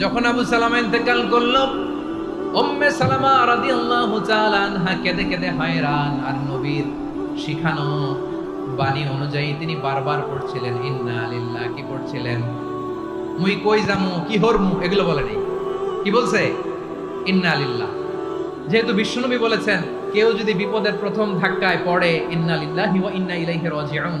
যখন আবু সালামা ইন্তেকাল করল, উম্মে সালামা রাদিয়াল্লাহু তাআলা আনহা কেঁদে কেঁদে হয়রান, আর নবীর শিখানো বাণী অনুযায়ী তিনি বারবার পড়ছিলেন, ইন্না লিল্লাহ কি পড়ছিলেন? মুই কই যামু, কি হরমু? এগুলো বলে নেই। কি বলছে? ইন্না লিল্লাহ যেহেতু বিশ্বনবী বলেছেন, কেউ যদি বিপদের প্রথম ধাক্কায় পড়ে, ইন্না লিল্লাহি ওয়া ইন্না ইলাইহি রাজিউন।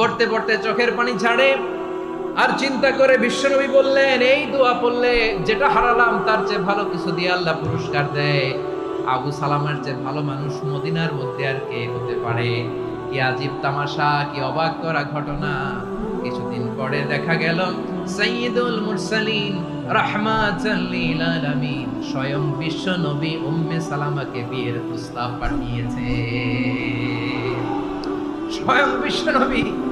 পড়তে পড়তে চোখের পানি ছাড়ে আর চিন্তা করে বিশ্বনবী বললেন, এই দোয়া পড়লে যেটা হারালাম, তার চেয়ে ভালো কিছু দিয়ে আল্লাহ পুরস্কার দেয়। আবু সালামের চেয়ে ভালো মানুষ মদিনার মধ্যে আর কে হতে পারে? কি আজীব তামাশা, কি অবাক করা ঘটনা? কিছুদিন পরে দেখা গেল, সাইয়্যিদুল মুরসালিন রাহমাতাল স্বয়ং বিশ্ব নবী উম্মে সালামাকে বিয়ের প্রস্তাব পাঠিয়েছে। স্বয়ং বিশ্ব নবী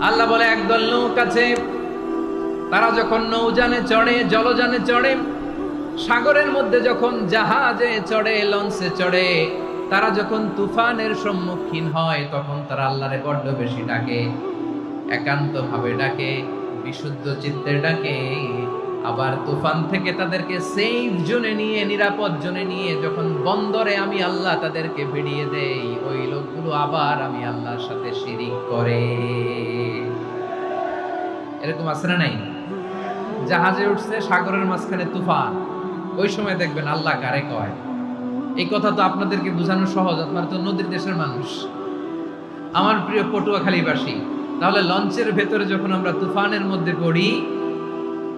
আল্লাহ বলে, একদল লোক আছে, তারা যখন নৌজানে চড়ে, জলযানে চড়ে, সাগরের মধ্যে যখন জাহাজে চড়ে, লঞ্চে চড়ে, তারা যখন তুফানের সম্মুখীন হয়, তখন তারা আল্লাহরে বড্ড বেশি ডাকে, একান্তভাবে ডাকে, বিশুদ্ধ চিত্তে ডাকে। আবার তুফান থেকে তাদেরকে সেফ জোনে নিয়ে, নিরাপদ জোনে নিয়ে যখন বন্দরে আমি আল্লাহ তাদেরকে ভিড়িয়ে দেই, ওই লোকগুলো আবার আমি আল্লাহর সাথে শিরিক করে। এরকম আছে না নাই? জাহাজে উঠছে, সাগরের মাঝখানে তুফান। ওই সময় দেখবেন আল্লাহ কারে কয়? এই কথা তো আপনাদেরকে বোঝানো সহজ, আপনারা তো নদীর দেশের মানুষ। আমার প্রিয় পটুয়াখালীবাসী, তাহলে লঞ্চের ভেতরে যখন আমরা তুফানের মধ্যে পড়ি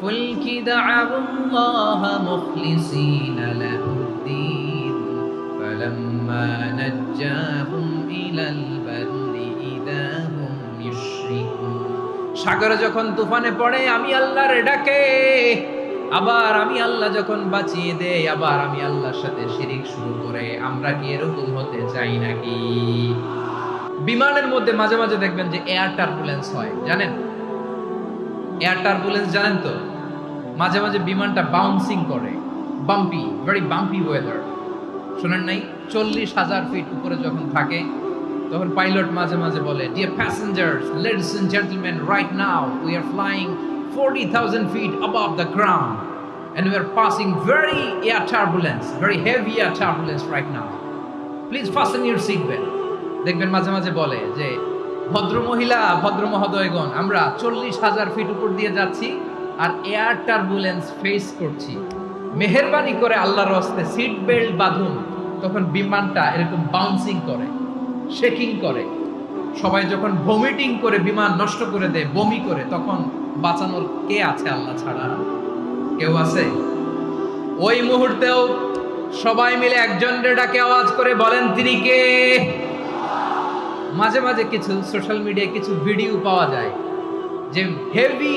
ফুলকি দা'আল্লাহ মুখলিসিনা লাহুদ্দিন ফালাম্মা নাজ্জাহুম ইলাল বাররি ইযা হুম ইউশরিকুন সাগরে যখন তুফানে পড়ে আমি আল্লাহর ডাকে আবার আমি আল্লাহ যখন বাঁচিয়ে দেই, আবার আমি আল্লাহর সাথে শিরিক শুরু করে আমরা কি এরকম হতে চাই নাকি? বিমানের মধ্যে মাঝে মাঝে দেখবেন যে এয়ার টার্বুলেন্স হয়, জানেন? এয়ার টার্বুলেন্স জানেন তো মাঝে মাঝে বিমানটা বাউন্সিং করে বাম্পি ভেরি বাম্পি ওয়েদার শোনেন নাই চল্লিশ হাজার ফিট উপরে যখন থাকে তখন পাইলট মাঝে মাঝে বলে dear passengers ladies and gentleman right now we are flying forty thousand feet above the ground and we are passing very air turbulence, very heavy air turbulence right now. Please fasten your seat belt. দেখবেন মাঝে মাঝে বলে যে ভদ্র মহিলা ভদ্র মহোদয়গণ আমরা চল্লিশ হাজার ফিট উপর দিয়ে যাচ্ছি আর এয়ার টার্বুলেন্স ফেস করছি। মেহেরবানি করে আল্লাহর হস্তে সিট বেল্ট বাঁধুন, তখন বিমানটা এরকম বাউন্সিং করে শেকিং করে। সবাই যখন ভমিটিং করে বিমান নষ্ট করে দেয়, বমি করে, তখন বাঁচানোর কে আছে আল্লাহ ছাড়া? কেউ আছে? ওই মুহূর্তেও সবাই মিলে একজন ডাকে আওয়াজ করে বলেন, তিনি কে? মাঝে মাঝে কিছু সোশ্যাল মিডিয়ায় কিছু ভিডিও পাওয়া যায়, যে হেভি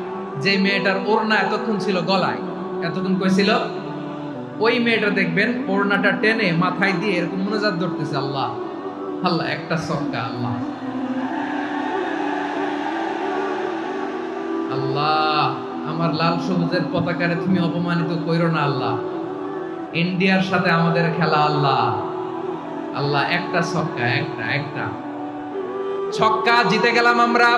যে মেয়েটার ওড়না এতক্ষণ ছিল গলায়, এতক্ষণ কইছিল, ওই মেয়েটা দেখবেন ওড়নাটা টেনে মাথায় দিয়ে এরকম মনোজাত ধরতেছে আল্লাহ। আল্লাহ, একটা সক্কা আল্লাহ। আল্লাহ, আমার লাল সবুজের পতাকারে তুমি অপমানিত কইরো না, আল্লাহ। ইন্ডিয়ার সাথে আমাদের খেলা, আল্লাহ। আল্লাহ, একটা ছক্কা একটা একটা। ছক্কা জিতে গেলাম আমরা।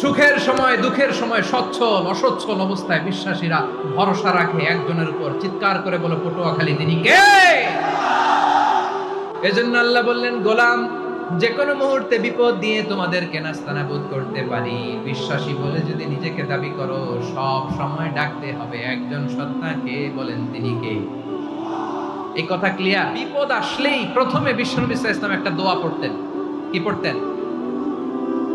সুখের সময়, দুঃখের সময় সচ্ছল অসচ্ছল অবস্থায় বিশ্বাসীরা ভরসা রাখে একজনের উপর। চিৎকার করে বলে, পটুয়াখালী, তিনি কে? এজন্য আল্লাহ বললেন, গোলাম যে কোনো মুহূর্তে বিপদ দিয়ে তোমাদের তোমাদেরকে নাস্তানাবুদ করতে পারি। বিশ্বাসী বলে যদি নিজেকে দাবি করো, সব সময় ডাকতে হবে। একজন সত্তাকে বলেন তিনি কে? এই কথা ক্লিয়ার বিপদ আসলেই প্রথমে বিশ্বনবী ইসলাম একটা দোয়া পড়তেন। কি পড়তেন?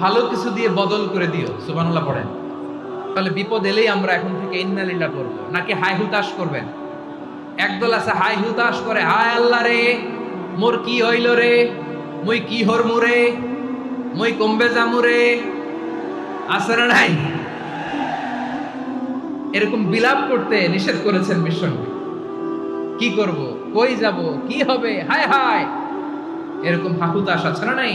ভালো কিছু দিয়ে বদল করে দিও, সুবহানাল্লাহ পড়েন। তাহলে বিপদ এলেই আমরা এখন থেকে ইন্নালিল্লাহ করব নাকি হাই হুতাশ করবেন? একদল আছে হাই হুতাশ করে, হায় আল্লাহ রে, মোর কি হইল রে, মুই কি হরমু রে, মুই কমবে জামু রে, আছে না নাই? এরকম বিলাপ করতে নিষেধ করেছেন বিশ্বনবী কি করব, কই যাব, কি হবে, হায় হায়, এরকম হাহুতাস আছে না নাই?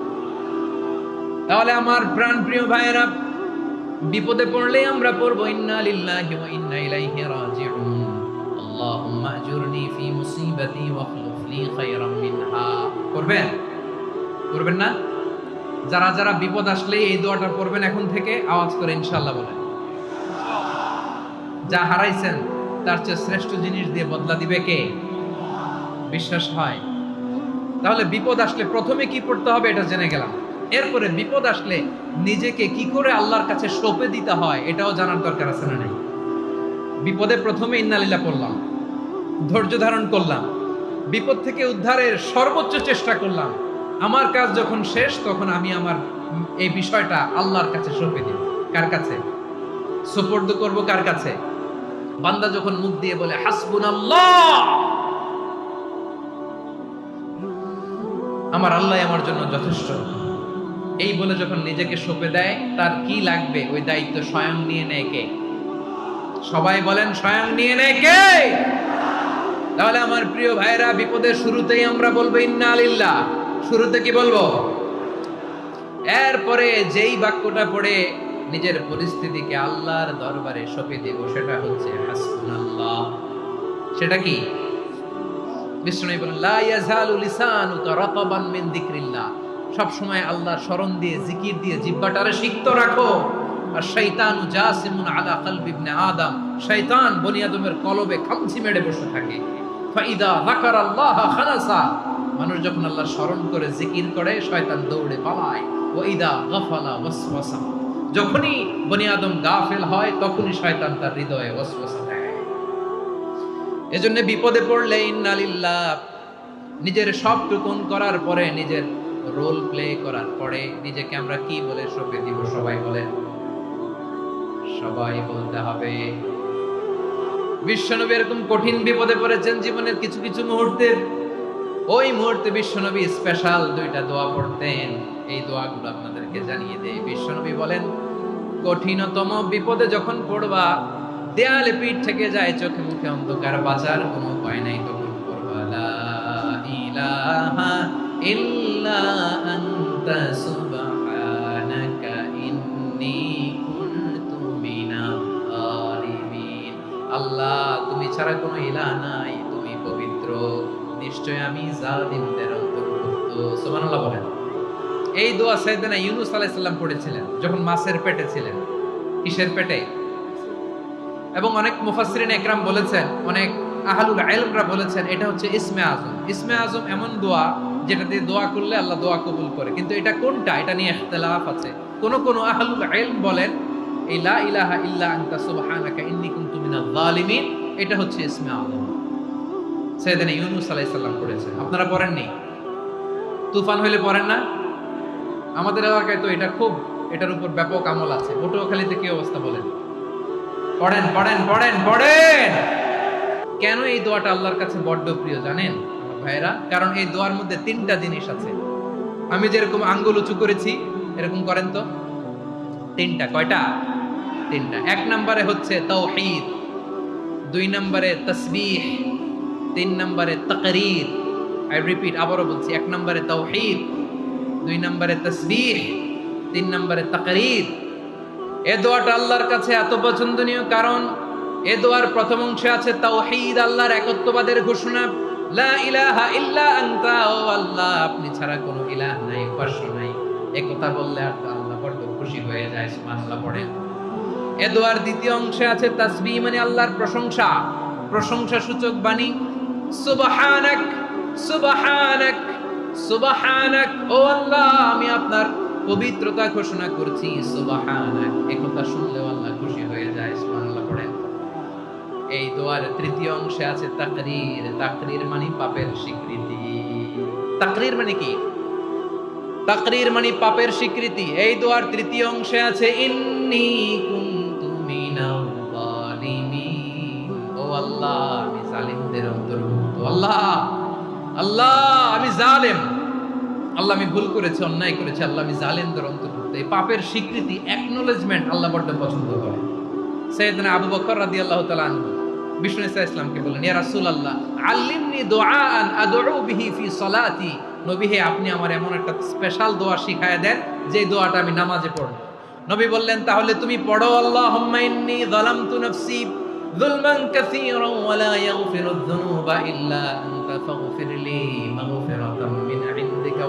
তাহলে আমার প্রাণ প্রিয় ভাইয়েরা, বিপদে পড়লেই আমরা পড়ব, ইন্না লিল্লাহি ওয়া ইন্না ইলাইহি রাজিউন। আল্লাহুম্মা আজুরনি ফি মুসিবাতি ওয়াখলুফ লি খায়রাম মিনহা। করবেন করবেন না? যারা যারা বিপদ আসলে এই দোয়াটা পড়বেন এখন থেকে, আওয়াজ করে ইনশাআল্লাহ বলেন। যা হারাইছেন, তার চেয়ে শ্রেষ্ঠ জিনিস দিয়ে বদলা দিবে কে? বিশ্বাস হয়। তাহলে বিপদ আসলে প্রথমে কি পড়তে হবে এটা জেনে গেলাম। এরপরে বিপদ আসলে নিজেকে কি করে আল্লাহর কাছে সঁপে দিতে হয়, এটাও জানার দরকার আছে না নাই? বিপদে প্রথমে ইন্নালিল্লা করলাম ধৈর্য ধারণ করলাম, বিপদ থেকে উদ্ধারের সর্বোচ্চ চেষ্টা করলাম। আমার কাজ যখন শেষ, তখন আমি আমার এই বিষয়টা আল্লাহর কাছে সঁপে দিই। কার কাছে? সুপর্দ করব কার কাছে? বান্দা যখন মুখ দিয়ে বলে হাসবুন আল্লাহ আমার আল্লাহ আমার জন্য যথেষ্ট। এই বলে যখন নিজেকে সঁপে দেয়, তার কি লাগবে? ওই দায়িত্ব স্বয়ং নিয়ে নেয় কে? সবাই বলেন, স্বয়ং নিয়ে নেয় কে? তাহলে আমার প্রিয় ভাইরা বিপদের শুরুতেই আমরা বলব, ইন্না আলিল্লাহ শুরুতে কি বলব? এরপরে যেই বাক্যটা পড়ে নিজের পরিস্থিতিকে আল্লাহর দরবারে সঁপে দেব, সেটা হচ্ছে, হাসবুনাল্লাহ। সেটা কি? বিষ্ণু বলেন, লা ইয়াজালু লিসানুকা রাতাবান মিন যিকরিল্লাহ। সব সময় আল্লাহর স্মরণ দিয়ে, জিকির দিয়ে, জিহ্বাটারে সিক্ত রাখো। আর শৈতান জাসিমুন আলা কলবি ইবনে আদম। শয়তান বনি আদমের কলবে খামচি মেরে বসে থাকে। ফাইদা যাকারাল্লাহ খানাসা মানুষ যখন আল্লাহর স্মরণ করে, জিকির করে, শয়তান দৌড়ে পালায়। ওয়াইদা গাফালা ওয়াসওয়াসা। যখনই বনি আদম গাফেল হয়, তখনই শয়তান তার হৃদয়ে ওয়াসওয়াসা এজন্য বিপদে পড়লে ইন্নালিল্লাহ, নিজের সব টুকুন করার পরে নিজের রোল প্লে করার পরে নিজেকে আমরা কি বলে সঁপে দিব সবাই বলেন। সবাই বলতে হবে, বিশ্বনবী এরকম কঠিন বিপদে পড়েছেন জীবনের কিছু কিছু মুহূর্তে। ওই মুহূর্তে বিশ্বনবী স্পেশাল দুইটা দোয়া পড়তেন। এই দোয়াগুলো আপনাদেরকে জানিয়ে দেয় বিশ্বনবী বলেন, কঠিনতম বিপদে যখন পড়বা, দেয়ালে পিঠ থেকে যায় চোখে মুখে অন্ধকার, বাঁচার কোনো উপায় নাই তখন পড়বা, লা ইলাহা ইল্লা আল্লাহ, তুমি ছাড়া কোনো ইলাহ নাই, তুমি পবিত্র। নিশ্চয় আমি জালিমদের অন্তর্ভুক্ত। সুবহানাল্লাহ বলেন। এই দোয়া সাইয়েদনা ইউনুস আলাইহিস সালাম পড়েছিলেন, যখন মাছের পেটে ছিলেন। কিসের পেটে? এবং অনেক মুফাসসিরিন একরাম বলেছেন, অনেক আহলুল ইলমরা বলেছেন, এটা হচ্ছে ইসমে আজম। ইসমে আজম এমন দোয়া যেটা দিয়ে দোয়া করলে আল্লাহ দোয়া কবুল করে। কিন্তু এটা কোনটা? এটা নিয়ে ইখতিলাফ আছে। কোন কোন আহলুল ইলম বলেন, এই লা ইলাহা ইল্লা আনতা সুবহানাকা কুনতু মিনাল জালিমিন এটা হচ্ছে ইসমে আজম সাইয়েদনা আলাইহিস সালাম আপনারা পড়েননি? তুফান হইলে পড়েন না? আমাদের এলাকায় তো এটা খুব, এটার উপর ব্যাপক আমল আছে। পটুয়াখালীতে কি অবস্থা বলেন? পড়েন পড়েন পড়েন পড়েন! কেন এই দোয়াটা আল্লাহর কাছে বড্ড প্রিয় জানেন? ভাইরা, কারণ এই দোয়ার মধ্যে তিনটা জিনিস আছে। আমি যেরকম আঙ্গুল উঁচু করেছি, এরকম করেন তো? তিনটা, কয়টা? তিনটা। এক নম্বরে হচ্ছে তাওহীদ দুই নম্বরে তসবিহ, তিন নম্বরে তাকরীর। আই রিপিট আবারও বলছি, এক নম্বরে তাওহীদ দুই নম্বরে তসবিহ, তিন নম্বরে তাকরীর। এ দোয়াটা আল্লাহর কাছে এত পছন্দনীয় কারণ, এ দোয়ার প্রথম অংশে আছে তাওহীদ আল্লাহর একত্ববাদের ঘোষণা। লা ইলাহা ইল্লা আনতা, ও আল্লাহ, আপনি ছাড়া কোনো ইলাহ নাই উপাস্য নাই। এ কথা বললে আর আল্লাহ বড় খুশি হয়ে যায়, সুবহানাল্লাহ পড়েন এ দোয়ার দ্বিতীয় অংশে আছে তাসবিহ মানে আল্লাহর প্রশংসা। প্রশংসা সূচক বাণী, সুবহানাক সুবহানাক সুবহানাক, ও আল্লাহ, আমি আপনার পবিত্রতা ঘোষণা করছি, সুবহানাক। এই কথা এই দোয়ার তৃতীয় অংশে আছে তাকরির। তাকরির মানে পাপের স্বীকৃতি। তাকরির মানে কি? তাকরির মানে পাপের স্বীকৃতি। এই দোয়ার তৃতীয় অংশে আছে, ইন্নি কুনতু ও আল্লাহ, আমি জালিমদের অন্তর্ভুক্ত। আল্লাহ আল্লাহ, আমি জালেম। আল্লাহ, আমি ভুল করেছি, অন্যায় করেছি। আল্লাহ, আমি জালেমদের অন্তর্ভুক্ত। এই পাপের স্বীকৃতি অ্যাকনোলেজমেন্ট আল্লাহ বড্ড পছন্দ করে। সৈয়দনা আবু বকর রাদিয়াল্লাহু তাআলা বিষ্ণু ইসা ইসলামকে বললেন, ইয়া রাসূলুল্লাহ, আল্লিমনি দুআআন আদউ বিহি ফি সলাতি। নবী হে, আপনি আমার এমন একটা স্পেশাল দোয়া শিখায় দেন, যে দোয়াটা আমি নামাজে পড়ব। নবী বললেন, তাহলে তুমি পড়ো, আল্লাহুম্মা ইন্নী যালামতু নাফসি যুলমান কাসীরা ওয়া লা ইয়াগফিরুয যুনুবা ইল্লা আনতা ফাগফির লি মাগফিরাতাম মিন ইনদিকা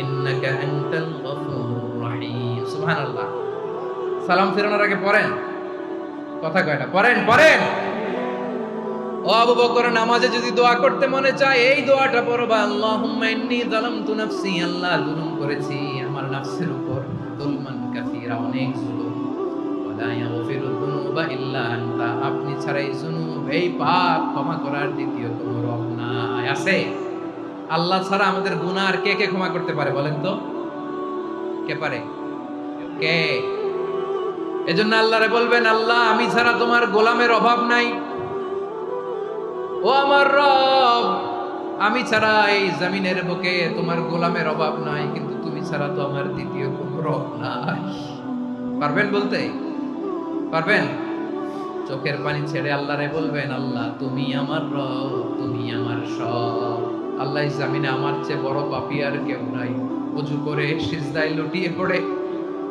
ইন্নাকা আনতাল রহিম। সুবহানাল্লাহ। সালাম ফেরানোর আগে পড়েন। কথা কয়টা পড়েন পড়েন। ও আবু বকর, নামাজে যদি দোয়া করতে মনে চায়, এই দোয়াটা পড়বা আল্লাহুম্মা ইন্নী যালামতু নাফসি, আল্লাহ জুলুম করেছি, আমার নাফসের উপর যুলমান কাসীরা, অনেক জুলুম। ওয়ালা ইয়াগফিরু যুনুবা ইল্লা আনতা, আপনি ছাড়া এই জুনুব, এই পাপ ক্ষমা করার দ্বিতীয় কোনো রব নাই। আছে? আল্লাহ ছাড়া আমাদের গুনাহ আর কে কে ক্ষমা করতে পারে বলেন তো? কে পারে? কে? এজন্য আল্লাহরে বলবেন, আল্লাহ, আমি ছাড়া তোমার গোলামের অভাব নাই। ও আমার রব, আমি ছাড়া এই জামিনের বুকে তোমার গোলামের অভাব নাই, কিন্তু তুমি ছাড়া তো আমার দ্বিতীয় কোনো রব নাই। পারবেন বলতে? পারবেন? চোখের পানি ছেড়ে আল্লাহরে বলবেন, আল্লাহ, তুমি আমার রব, তুমি আমার সব। আল্লাহ জামিনে আমার চেয়ে বড় পাপি আর কেউ নাই। উজু করে সিজদায় লুটিয়ে পড়ে।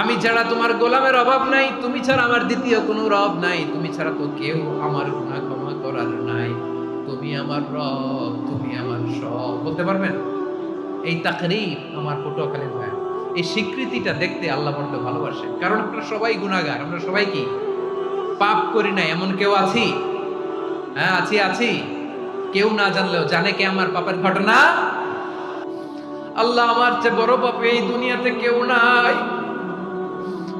আমি ছাড়া তোমার গোলামের অভাব নাই, তুমি ছাড়া আমার দ্বিতীয় কোনো রব নাই, তুমি ছাড়া তো কেউ আমার গুনাহ ক্ষমা করার নাই। তুমি আমার রব, তুমি আমার সব। বলতে পারবেন? এই তাকরিব আমার পটুয়াখালীর ভাই। এই স্বীকৃতিটা দেখতে আল্লাহ বড্ড ভালোবাসে কারণ আমরা সবাই গুণাগার আমরা সবাই কি? পাপ করি না এমন কেউ আছি? হ্যাঁ আছি আছি। কেউ না জানলেও জানে কে আমার পাপের ঘটনা? আল্লাহ আমার চেয়ে বড় পাপে এই দুনিয়াতে কেউ নাই।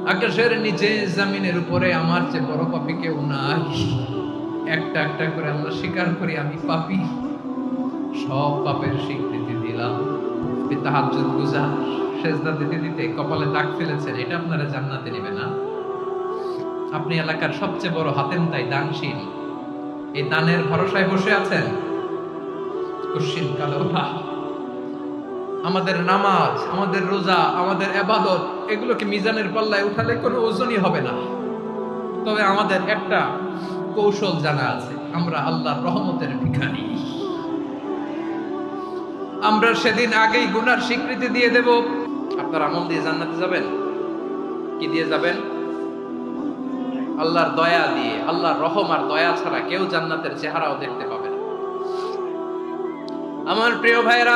আকাশের নিচে জামিনের উপরে আমার যে বড় পাপি কেউ নাই। একটা একটা করে আমরা স্বীকার করি, আমি পাপি। সব পাপের স্বীকৃতি দিলাম। তাহাজ্জুদ গুজার, সেজদা দিতে দিতে কপালে দাগ ফেলেছেন, এটা আপনারা জান্নাতে নেবে না। আপনি এলাকার সবচেয়ে বড় হাতেম তাই দানশীল। এই দানের ভরসায় বসে আছেন। কুশ্চিন কালো না আমাদের নামাজ, আমাদের রোজা, আমাদের এবাদত এগুলোকে মিজানের পাল্লায় উঠালে কোনো ওজনই হবে না। তবে আমাদের একটা কৌশল জানা আছে, আমরা আল্লাহর রহমতের ভিখারি। আমরা সেদিন আগেই গুনার স্বীকৃতি দিয়ে দেব। আপনার আমল দিয়ে জান্নাতে যাবেন? কি দিয়ে যাবেন? আল্লাহর দয়া দিয়ে, আল্লাহর রহম আর দয়া ছাড়া কেউ জান্নাতের চেহারাও দেখতে পাবে না। আমার প্রিয় ভাইরা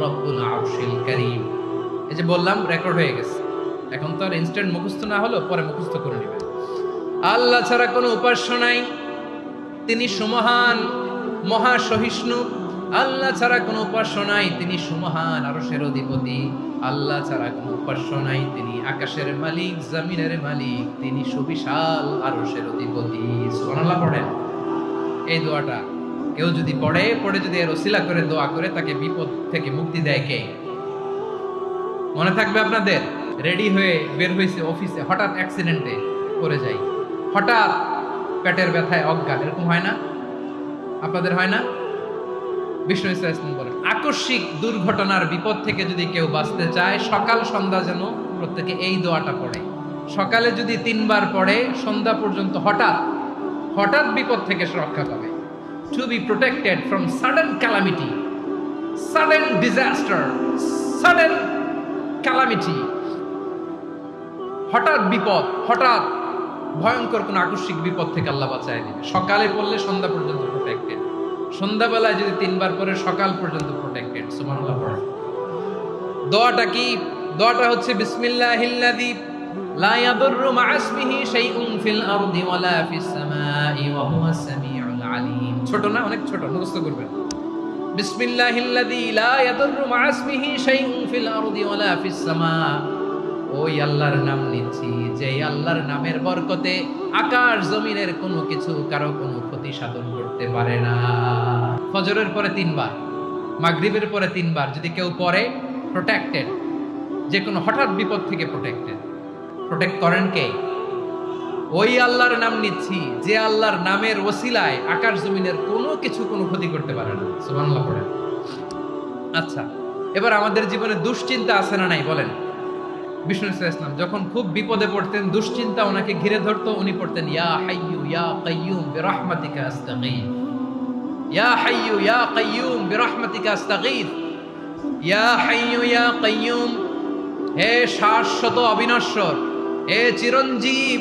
রাব্বুল আরশিল কারীম। এই যে বললাম রেকর্ড হয়ে গেছে। এখন তো আর ইনস্ট্যান্ট মুখস্থ না হলো পরে মুখস্থ করে নেবেন। আল্লাহ ছাড়া কোনো উপাস্য নাই। তিনি সুমহান মহা সহিষ্ণু আল্লাহ ছাড়া কোনো উপাস্য নাই। তিনি সুমহান আরশের অধিপতি। আল্লাহ ছাড়া কোনো উপাস্য নাই। তিনি আকাশের মালিক, জমিনের মালিক। তিনি সুবিশাল আরশের অধিপতি। সুবহানাল্লাহ পড়েন। এই দোয়াটা কেউ যদি পড়ে পড়ে যদি এর ওসিলা করে, দোয়া করে, তাকে বিপদ থেকে মুক্তি দেয় কে? মনে থাকবে আপনাদের? রেডি হয়ে বের হয়েছে অফিসে হঠাৎ অ্যাক্সিডেন্টে পড়ে যাই। হঠাৎ পেটের ব্যথায় অজ্ঞান এরকম হয় না? আপনাদের হয় না? বিষ্ণু ইসলাম বলেন, আকস্মিক দুর্ঘটনার বিপদ থেকে যদি কেউ বাঁচতে চায়, সকাল সন্ধ্যা যেন প্রত্যেকে এই দোয়াটা পড়ে। সকালে যদি তিনবার পড়ে, সন্ধ্যা পর্যন্ত হঠাৎ হঠাৎ বিপদ থেকে সে রক্ষা পাবে। To be protected from sudden calamity sudden disaster sudden calamity হঠাৎ বিপদ, হঠাৎ ভয়ঙ্কর কোন আকস্মিক বিপদ থেকে আল্লাহ বাঁচায় দিবে। সকালে পড়লে সন্ধ্যা পর্যন্ত প্রোটেক্টেড সন্ধ্যাবেলায় যদি তিনবার পরে সকাল পর্যন্ত প্রোটেক্টেড সুবহানাল্লাহ পড়ে। দোয়াটা কি? দোয়াটা হচ্ছে, বিসমিল্লাহিল্লাযী লা ইয়াদুররু মা ইসমিহি শাইউন ফিল আরদি ওয়ালা ফিস সামাই ওয়া হুয়াস আলিম। ছোট না, অনেক ছোট, মুখস্থ করবেন। বিসমিল্লাহিল্লাযী নাম নিচ্ছি যে নামের বরকতে আকাশ জমিনের কোনো কিছু কারও কোনো ক্ষতি সাধন করতে পারে না। ফজরের পরে তিনবার, মাগরিবের পরে তিনবার যদি কেউ পড়ে প্রোটেক্টেড যে কোনো হঠাৎ বিপদ থেকে প্রোটেক্টেড প্রোটেক্ট করেন কে? ওই আল্লাহর নাম নিচ্ছি, যে আল্লাহর নামের ওসিলায় আকাশ জমিনের কোনো কিছু কোনো ক্ষতি করতে পারে না। সুবহানাল্লাহ পড়েন। আচ্ছা এবার আমাদের জীবনে দুশ্চিন্তা আছে না নাই বলেন? বিষ্ণু ইসলাম যখন খুব বিপদে পড়তেন, দুশ্চিন্তা ওনাকে ঘিরে ধরতো, উনি পড়তেন, ইয়া হাইয়ু ইয়া কাইয়ুম বিরহমাতিকা আস্তাগীথ। ইয়া হাইয়ু ইয়া কাইয়ুম বিরহমাতিকা আস্তাগীথ। ইয়া হাইয়ু ইয়া কাইয়ুম হে শাশ্বত অবিনশ্বর, হে চিরঞ্জীব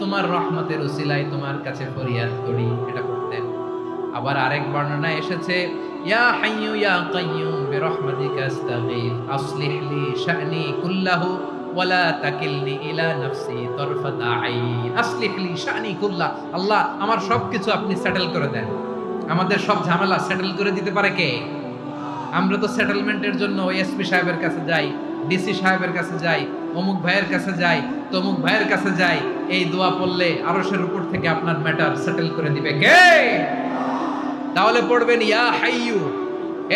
তোমার রহমতের উসিলায় তোমার কাছে ফরিয়াদ করি, এটা করতেন আবার আরেক বর্ণনায় এসেছে, ইয়া শা'নি কুল্লাহু আল্লাহ আমার সবকিছু আপনি সেটেল করে দেন। আমাদের সব ঝামেলা সেটেল করে দিতে পারে কে? আমরা তো সেটেলমেন্টের জন্য এসপি সাহেবের কাছে যাই ডিসি সাহেবের কাছে যাই অমুক ভাইয়ের কাছে যাই, তমুক ভাইয়ের কাছে যাই, এই দোয়া পড়লে আরশের উপর থেকে আপনার ম্যাটার সেটেল করে দিবে। কে? তাহলে পড়বেন, ইয়া হাইয়ু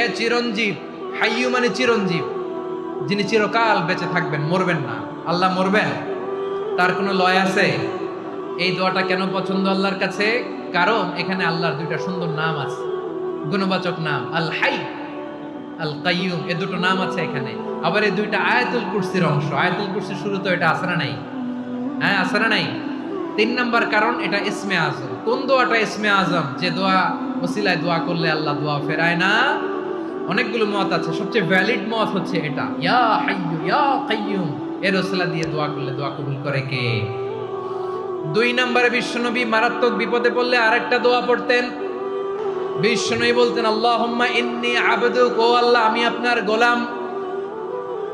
এ চিরঞ্জীব, হাইয়ু মানে চিরঞ্জীব, যিনি চিরকাল বেঁচে থাকবেন, মরবেন না। আল্লাহ মরবেন? তার কোনো লয় আছে? এই দোয়াটা কেন পছন্দ আল্লাহর কাছে? কারণ এখানে আল্লাহর দুইটা সুন্দর নাম আছে। গুণবাচক নাম, আল হাই, আল কাইয়ুম, এ দুটো নাম আছে এখানে। আবার এই দুইটা আয়াতুল কুরসির অংশ। আয়াতুল কুরসির শুরু তো এটা না নাই। হ্যাঁ না নাই। তিন নাম্বার কারণ এটা ইসমে আজম। কোন দোয়াটা ইসমে আজম? যে দোয়া, ওসিলায় দোয়া করলে আল্লাহ দোয়া ফেরায় না। অনেকগুলো মত আছে। সবচেয়ে ভ্যালিড মত হচ্ছে এটা। ইয়া হাইয়ু ইয়া কাইয়ুম এর ওসিলা দিয়ে দোয়া করলে দোয়া কবুল করে কে? দুই নম্বরে বিশ্বনবী মারাত্মক বিপদে পড়লে আরেকটা দোয়া পড়তেন। বিশ্বনবী বলতেন, আল্লাহুম্মা ইন্নী আবদুক, ও আল্লাহ, আমি আপনার গোলাম।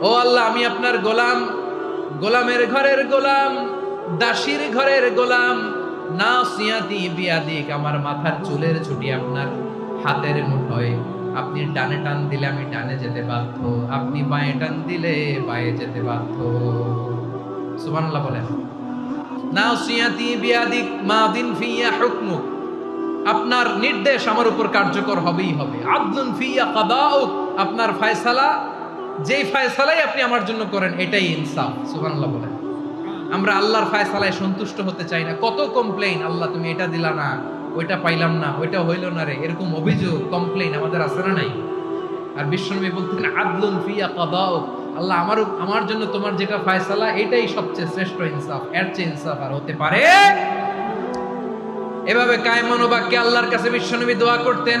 ও আল্লাহ, আমি আপনার গোলাম। গোলামের ঘরের গোলাম, দাসীর ঘরের গোলাম। না সিয়াতি বিয়াদিক, আমার মাথার চুলের ছুটি আপনার হাতের মুঠোয়। আপনি ডানে টান দিলে আমি ডানে যেতে বাধ্য। আপনি বাঁয়ে টান দিলে বাঁয়ে যেতে বাধ্য। সুবহানাল্লাহ বলেন। না সিয়াতি বিয়াদিক, মা দিন ফিয়া হুকমুক। আপনার নির্দেশ আমার উপর কার্যকর হবেই হবে। আব্দুন ফিয়া কাদাউক, আপনার ফয়সালা যেই ফায়সালাই আপনি আমার জন্য করেন, এটাই ইনসাফ, সুবহানাল্লাহ বলেন। আমরা আল্লাহর ফায়সালায় সন্তুষ্ট হতে চাই না। কত কমপ্লেইন আল্লাহ তুমি এটা দিলা না, ওইটা পাইলাম না, ওইটা হইল না রে, এরকম অভিযোগ কমপ্লেইন আমাদের আছে না নাই? আর বিশ্বনবী বলতেন আদলুন ফিয়া কাদাও আল্লাহ আমার আমার জন্য তোমার যেটা ফায়সালা, এটাই সবচেয়ে শ্রেষ্ঠ ইনসাফ, এর চেয়ে ইনসাফ আর হতে পারে? এভাবে কায়মনোবাক্যে আল্লাহর কাছে বিশ্বনবী দোয়া করতেন।